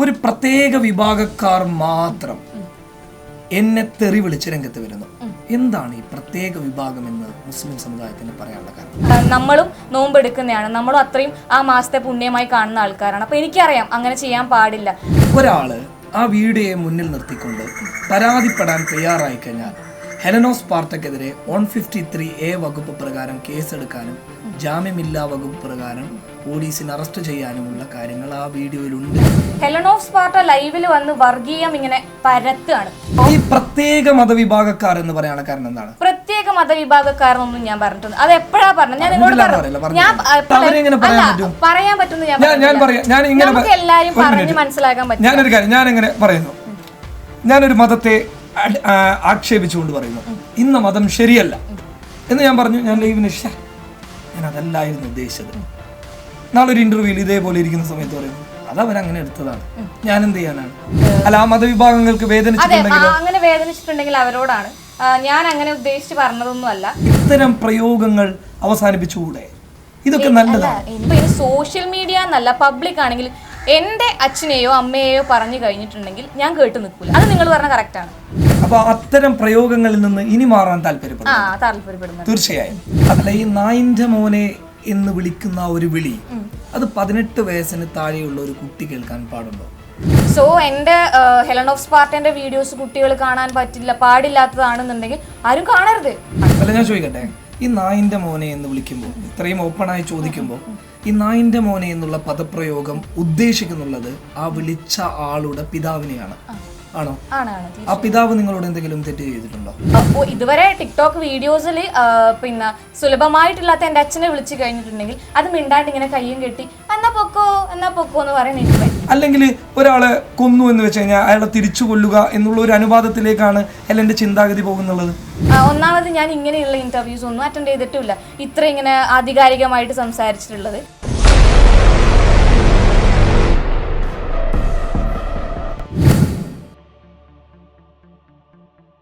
ഒരു പ്രത്യേക വിഭാഗക്കാർ മാത്രം എന്നെ തെറി വിളിച്ച് രംഗത്ത് വരുന്നു. എന്താണ് ഈ പ്രത്യേക വിഭാഗം എന്ന് മുസ്ലിം സമുദായത്തിന് പറയാനുള്ള കാരണം? നമ്മളും നോമ്പ് എടുക്കുന്നതാണ്. നമ്മളും അത്രയും ആ മാസത്തെ പുണ്യമായി കാണുന്ന ആൾക്കാരാണ്. അപ്പൊ എനിക്കറിയാം അങ്ങനെ ചെയ്യാൻ പാടില്ല. ഒരാൾ ആ വീഡിയോയെ മുന്നിൽ നിർത്തിക്കൊണ്ട് പരാതിപ്പെടാൻ തയ്യാറായി കഴിഞ്ഞാൽ ഹെലനോസ് പാർട്ടക്കെതിരെ വൺ ഫിഫ്റ്റി ത്രീ എ വകുപ്പ് പ്രകാരം കേസെടുക്കാനും ജാമ്യമില്ലാ വകുപ്പ് പ്രകാരം പോലീസിന് അറസ്റ്റ് ചെയ്യാനുമുള്ള കാര്യങ്ങൾ ആ വീഡിയോയിലുണ്ട്. ഹെലനോസ് സ്പാർട്ട ലൈവിൽ വന്ന് വർഗീയം ഇങ്ങനെ പരത്തുകയാണ്. ഈ പ്രത്യേക മതവിഭാഗക്കാർ എന്ന് പറയാനുള്ള കാരണം എന്താണ്? പ്രത്യേക മതവിഭാഗക്കാരെന്നൊന്നും ഞാൻ പറഞ്ഞിട്ടുണ്ട് അത് എപ്പോഴാ പറഞ്ഞത്? ഞാൻ നിങ്ങളോട് പറഞ്ഞു ഞാൻ അവരെങ്ങനെ പറയാൻ അല്ല, പറ്റും? പറയാൻ പറ്റുമെന്ന് ഞാൻ ഞാൻ ഞാൻ പറയാം. ഞാൻ ഇങ്ങനെ നമുക്ക് പ- എല്ലാരും ഒരു പറഞ്ഞ് minute. മനസ്സിലാക്കാൻ പറ്റും ഞാനൊരു കാര്യം ഞാൻ എങ്ങനെ പറയുന്നു. ഞാനൊരു മതത്തെ ആക്ഷേപിച്ചുകൊണ്ട് പറയുന്നു. ഇന്ന മതം ശരിയല്ല. എന്ന് ഞാൻ പറഞ്ഞു ഞാൻ ലൈവിന് ഞാൻ അതല്ലായിരുന്നു ഉദ്ദേശിച്ചത്. നാളെ ഒരു ഇന്റർവ്യൂവിൽ ഇതേപോലെ ഇരിക്കുന്ന സമയത്ത് പറയുന്നു അത് അങ്ങനെ എടുത്തതാണ്. ഞാൻ എന്ത് ചെയ്യാനാണ്? അല്ല ആ മതവിഭാഗങ്ങൾക്ക് വേദനിച്ചിട്ടുണ്ടെങ്കിൽ അങ്ങനെ വേദനിച്ചിട്ടുണ്ടെങ്കിൽ അവരോടാണ്. ഞാൻ അങ്ങനെ ഉദ്ദേശിച്ച് പറഞ്ഞതൊന്നുമല്ല. ഇത്തരം പ്രയോഗങ്ങൾ അവസാനിപ്പിച്ചുകൂടെ? ഇതൊക്കെ നല്ലതാണ്. സോഷ്യൽ മീഡിയ എന്നല്ല പബ്ലിക് ആണെങ്കിൽ എന്റെ അച്ഛനെയോ അമ്മയെയോ പറഞ്ഞു കഴിഞ്ഞിട്ടുണ്ടെങ്കിൽ ഞാൻ കേട്ട് നിൽക്കൂല. അത് നിങ്ങൾ പറഞ്ഞ കറക്റ്റ് ആണ്. അപ്പൊ അത്തരം പ്രയോഗങ്ങളിൽ നിന്ന് ഇനി മാറാൻ താല്പര്യപ്പെടുന്നു? ആ താല്പര്യപ്പെടുന്നത് തീർച്ചയായും. അതല്ല ഈ നായിന്റെ മോനെ എന്ന് വിളിക്കുന്ന ഒരു വിളി അത് പതിനെട്ട് വയസ്സിന് താഴെയുള്ള ഒരു കുട്ടി കേൾക്കാൻ പാടുണ്ടോ? സോ എന്റെ ഹെലൻ ഓഫ് സ്പാർട്ടന്റെ വീഡിയോസ് കുട്ടികൾ കാണാൻ പറ്റില്ല പാടില്ലാത്തതാണെന്നുണ്ടെങ്കിൽ ആരും കാണരുത്. അല്ല ഞാൻ ചോദിക്കട്ടെ? ഈ നായിന്റെ മോനെ എന്ന് വിളിക്കുമ്പോൾ ഇത്രയും ഓപ്പണായി ചോദിക്കുമ്പോൾ ഈ നായിന്റെ മോനെ എന്നുള്ള പദപ്രയോഗം ഉദ്ദേശിക്കുന്നുള്ളത് ആ വിളിച്ച ആളുടെ പിതാവിനെയാണ്. ആണോ? ആ പിതാവ് നിങ്ങളോട് എന്തെങ്കിലും തെറ്റ് ചെയ്തിട്ടുണ്ടോ? അപ്പോൾ ഇതുവരെ ടിക്ടോക്ക് വീഡിയോസിൽ പിന്നെ സുലഭമായിട്ടില്ലാത്ത എന്റെ അച്ഛനെ വിളിച്ചു കഴിഞ്ഞിട്ടുണ്ടെങ്കിൽ അത് മിണ്ടാണ്ട് ഇങ്ങനെ കയ്യും കെട്ടി എന്നാ പൊക്കോ എന്നാ പൊക്കോ എന്ന് പറയുന്ന എനിക്ക് അല്ലെങ്കിൽ ഒരാളെ കൊന്നു എന്ന് വെച്ച് കഴിഞ്ഞാൽ അയാളെ തിരിച്ചു കൊല്ലുക എന്നുള്ള ഒരു അനുവാദത്തിലേക്കാണ് എന്റെ ചിന്താഗതി പോകുന്നുള്ളത്? ഒന്നാമത് ഞാൻ ഇങ്ങനെയുള്ള ഇന്റർവ്യൂസ് ഒന്നും അറ്റൻഡ് ചെയ്തിട്ടില്ല. ഇത്ര ഇങ്ങനെ ആധികാരികമായിട്ട് സംസാരിച്ചിട്ടുള്ളത്.